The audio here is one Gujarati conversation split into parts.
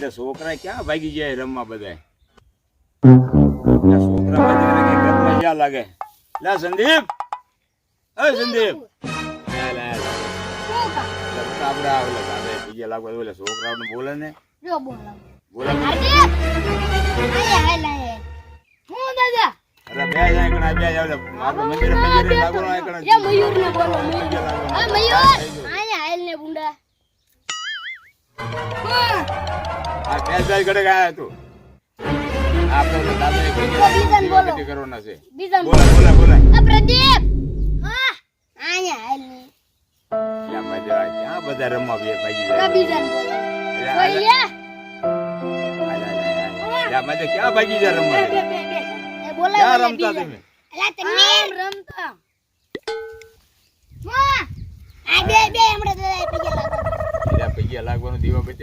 બધા છોકરા ક્યાં ભાગી જાય રમવા બધા છોકરા ઘરમાં જ્યાં લાગે. લા સંદીપ. એ સંદીપ. ઓલા બીજે લાગવા ઓલા છોકરાઓને બોલે ને. બોલે. હું દાદા? અરે બે જાય કણા બે જાય ઓલા આપણે મંદિરે મંદિરે કણા એ મયુરને બોલો, મયુર. હા, મયુર! આયા હાલ ને બુંડા. આ જાય કડે ગયા હતું આપણે બીજે બોલો. દીવાબત્તી કરવાના છે. બોલા બોલા બોલે. પ્રદીપ! હા આયા હાલ મજા? ક્યાં બધા રમવા બે ભાગી બોલો. મજા ક્યાં ભાગી જા રમવા એ ક્યાં રમતા તમે? અલા તમે રમતા? હા. આ બે બે હમણાં દાદા બીજા પૈયા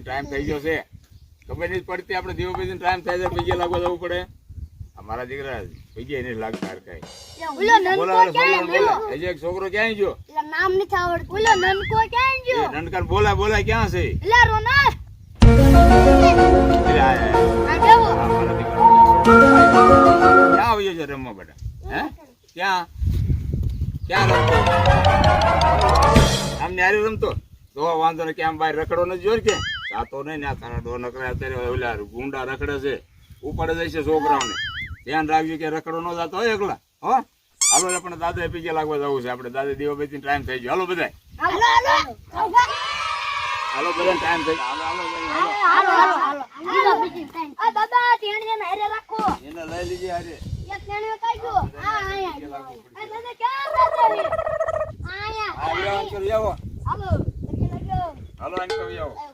ટાઈમ થઈ ગયો છે. ખબર નથી પડતી આપણે દીવાબત્તી ટાઈમ થાય છે પૈયા લાગવા જવું પડે. અમારા દીકરા પૈયા નહીં લાગતા ઓલો નનકો બોલો બોલો? હજી એક છોકરો ક્યાં જો નામ નથી આવડતું. ઓલો નનકો ક્યાં ગયો? નનકાન બોલા બોલા ક્યાં છે? રોના. ક્યાં આવ્યો છે રમવા બેટા હે? ક્યાં? ક્યાં રમતો? આમ ન્યારે રમતો? તો વાંધો ને ક્યાં ભાઈ રખડો નથી જોર કે? જાતો નહીં ને આ તારા ડો નકરે અત્યારે ઓલા ગુંડા રખડે છે. ઉપાડે જાય છે છોકરાઓને. ધ્યાન રાખજો કે રખડો ન જાતો હોય એકલા. હો? હાલો આપણે પણ દાદા પીજે લાગવા જવું છે. આપણે દાદા દીવાબત્તી ટાઈમ થઈ ગયો. હાલો બધા હાલો હાલો. હાલો બધા ટાઈમ થઈ ગયો. હાલો હાલો હાલો. હાલો હાલો આ દાદા ટેણીને હારે રાખો. એને લઈ લીધી હારે. એક ટેણીઓ કાઢજો આ આયા આ દાદા ક્યાં છે આયા હાલો હાલો હાલો આવી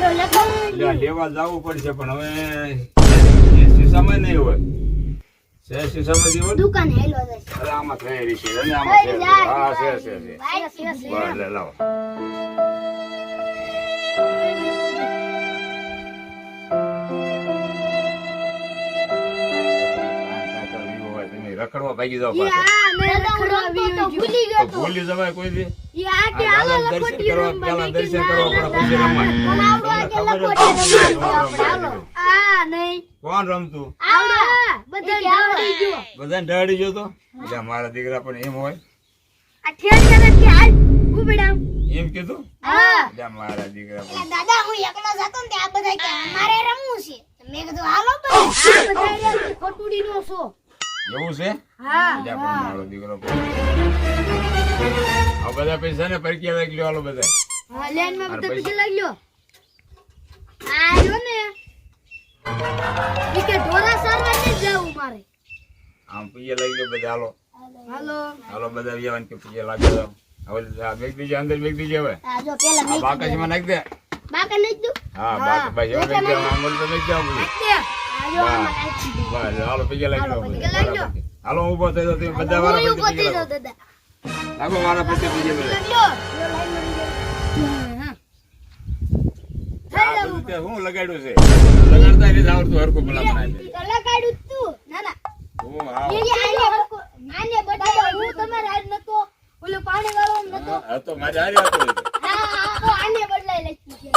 લેવા જવું પડશે પણ હવે શીશામાં નહીં હોય. છે શીશામાં જેવું દુકાન હેલો દે અરે આમાં થઈ છે અને આમાં છે. હા છે છે છે. છે લે લાવો. રખડવા ભાગી જાવ પાછા. ભૂલી જવાય કોઈ દી. દર્શન કરવા પેલા દર્શન કરવા પડે પછી. રમવા કોણ રમતું? બધાને ઢાળી ગયો તો? એટલે મારા દીકરા પણ એમ હોય. આ ઠેર કરે કે હાલ એમ કીધું? હા. એટલે મારા દીકરા પણ દાદા હું એકલો જતો ને આ બધા કે મારે રમવું છે. મેં કીધું હાલો બધા આ બધા ખોટુડી નો છો એવું છે? મારો દીકરો આ બધા પૈસા ને પરકી લાગી લ્યો હાલો બધા. હા લેનમાં બધા પૈસા. પીછે લાગ્યો આ જો ને. કે ઢોરા સારવા નથી જાવું મારે. આમ પૈયા લાગી લ્યો બધા હાલો. હાલો. હાલો બધા વ્યવહાર કે પૈયા લાગી લો હવે આ બેગ દીજે અંદર બેગ દીજે હવે. આ જો પેલા નાખી દે. બાકા નહીં દઉં? હા બાકી ભાઈ હવે નાખી દે આમ તો નાખી દે. બસ હાલો પૈયા લાગી લો હાલો, ઊભો થઈ જાઉં તમે બધા વાળા ઊભો પૈસા લાગો. મારા પૈસા લાઈન મળી હા લગાડ્યું છે? લગાડતા નથી આવડતું હરખું ભલા મને લગાડ્યું તું ના ના. હું હા. આને બતાવ્યો હું તમારે આજ નતો. ઓલો પાણી વાળો નતો. હા તો મારે હારી હતું. હા તો આને બદલાઈ લખી છે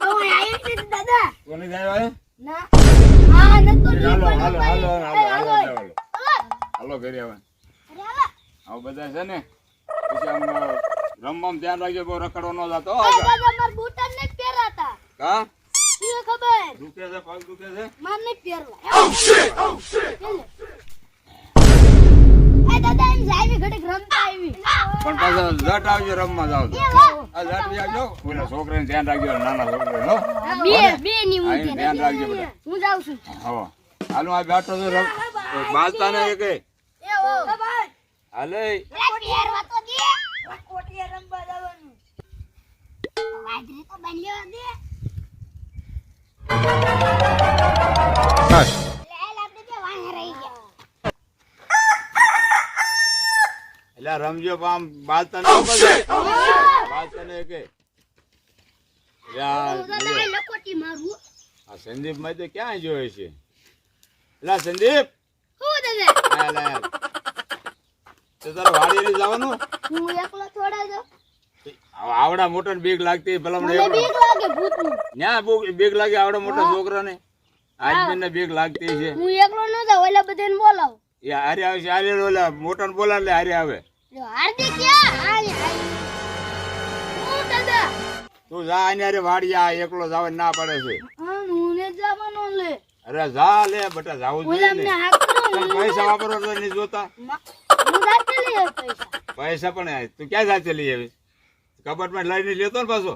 તો આયો છે દાદા. કોને જાય? ના. હાલો ઘરે હવે અરે બધા છે ને? પછી આમ રમવામાં ધ્યાન રાખજો બહુ રખડો ન જતો. ખબર? દુખે છે પગ દુખે છે? પહેરવા. એ દાદા એમ જાય ઘડીક રમતા આવી પણ પાછા લટ આવજો રમવા જાવ આ લટ આવજો. ઓલા છોકરાને ધ્યાન રાખજો નાના છોકરા નો બે બે ની હા, ધ્યાન રાખજો બધા. હું જાઉં છું. હા હાલો આ બેઠો તો રમ. બાલતા ને કે એ ઓ. હાલે. કોટિયાર વાતો દે. કોટિયાર રમવા જવાનું. વાદરે તો બન્યો દે બસ. પણ આમ બાલતા તને બજાય તને કે યાર, હું દાદા આ લખોટી મારું. આ સંદીપમાં તો ક્યાં જોયે છે? લા સંદીપ! હું દાદા? આ લા. તો તારે વાડીએ જવાનું? હું એકલો થોડા જો. આવડા મોટા બીક લાગતી ભલા મને બીક લાગે આવડા મોટા છોકરાને? આજ બીક લાગતી છે. હું એકલો ન જાઉં ઓલા બધાને બોલાવ. એ હારે આવે છે હારે ઓલા મોટા બોલા એટલે હારે આવે. હાર્દિક તું જા આને હારે વાડી આ એકલો જાવ ના પડે છે. જવાનો લે. અરે જા લે બટા જાવું જોઈએ ને. હાક કરો પણ પૈસા તો નહીં જોતા. પણ તું ક્યાં જાતે લઈ આવી કબાટમાં લઈને લેતો ને પાછો?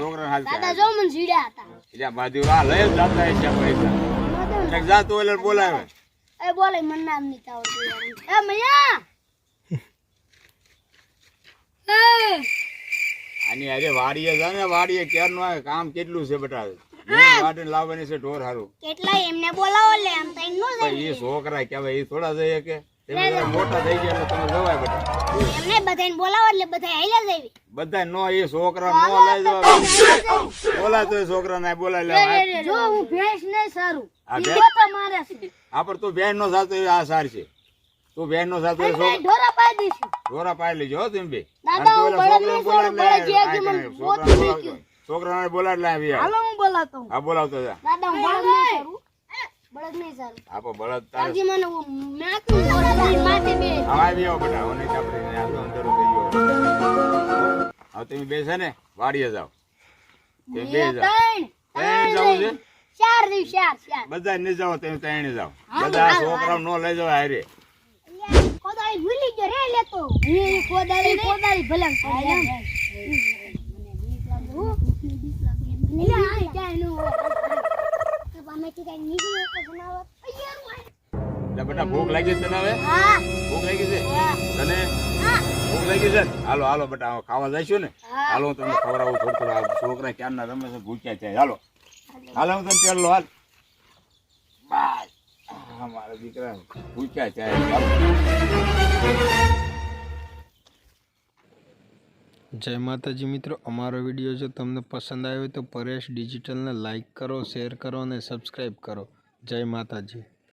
છોકરા હાલ દાદા જો મને જીડ્યા હતા. એટલે બાજુ આ લઈ જ જાતા હશે પૈસા. એટલે જા તું એટલે બોલાવે. એ બોલે મને નામ નહીં આવડતું એ મૈયા! એ! આની અરે વાડીએ જા ને વાડીએ ક્યારનું આ કામ કેટલું છે બેટા? વાડીને લાવવાની છે ઢોર હારું. કેટલા એમને બોલાવો લે આમ તઈ નો પણ એ છોકરા કહેવાય એ થોડા જઈએ કે? મોટા થઈ ગયા એટલે તમે જવાય બેટા એમને બધાને બોલાવો એટલે બધા હેલા જાવી બધા નો એ છોકરા નો લઈ જવા. બોલા તો છોકરા ને બોલાય લે જો હું ભેંસ નહીં સારું. આ તો મારે છે. તું બેન નો સાતો આ સાર છે. તું બેન નો સાતો છોકરા ઢોરા પાડી દઈશું. ઢોરા પાડી લેજો તમે બે દાદા, હું બળદ છોકરાને નહીં સારું, લે. બળદ જે આ કે મને કને છોકરાને બોલાય એટલે આવી આવ. હાલો. હું બોલાતો હા બોલાવતો જા. દાદા હું બળદ નહીં સારું. બળદ નહીં સારું આપો બળદ તારે તાજી મને નાખું બળદ માથે બે. હવે આવી આવો બેટા નહીં આપણે આ તો અંદર થઈ ગયો હવે. તમે બેસે ને વાડીએ જાઓ. તમે બે જાઓ. ત્રણ ત્રણે છે? ચાર દિવસ ચાર ચાર. બધા ને જાઓ તમે ત્રણ જાઓ. બધા છોકરાઓ નો લઈ જાવ હારે. કોદાળી ભૂલી ગયો રે લેતો હું કોદાળી કોદાળી એટલે બેટા ભૂખ લાગી છે તને હવે? ભૂખ લાગી છે? તને? ભૂખ લાગી છે? ને? હાલો હાલો બેટા ખાવા જઈશું ને. હાલો હું તમને ખવડાવું થોડું થોડું છોકરા ક્યારના રમે છે ભૂખ્યા છે. હાલો. હાલો. હું તને પેલો હાલ. આ મારા દીકરા ભૂખ્યા છે. જય માતાજી મિત્રો, અમારો વીડિયો જો તમને પસંદ આવ્યો તો પરેશ ડિજિટલને લાઇક કરો, શેર કરો અને સબસ્ક્રાઈબ કરો. જય માતાજી.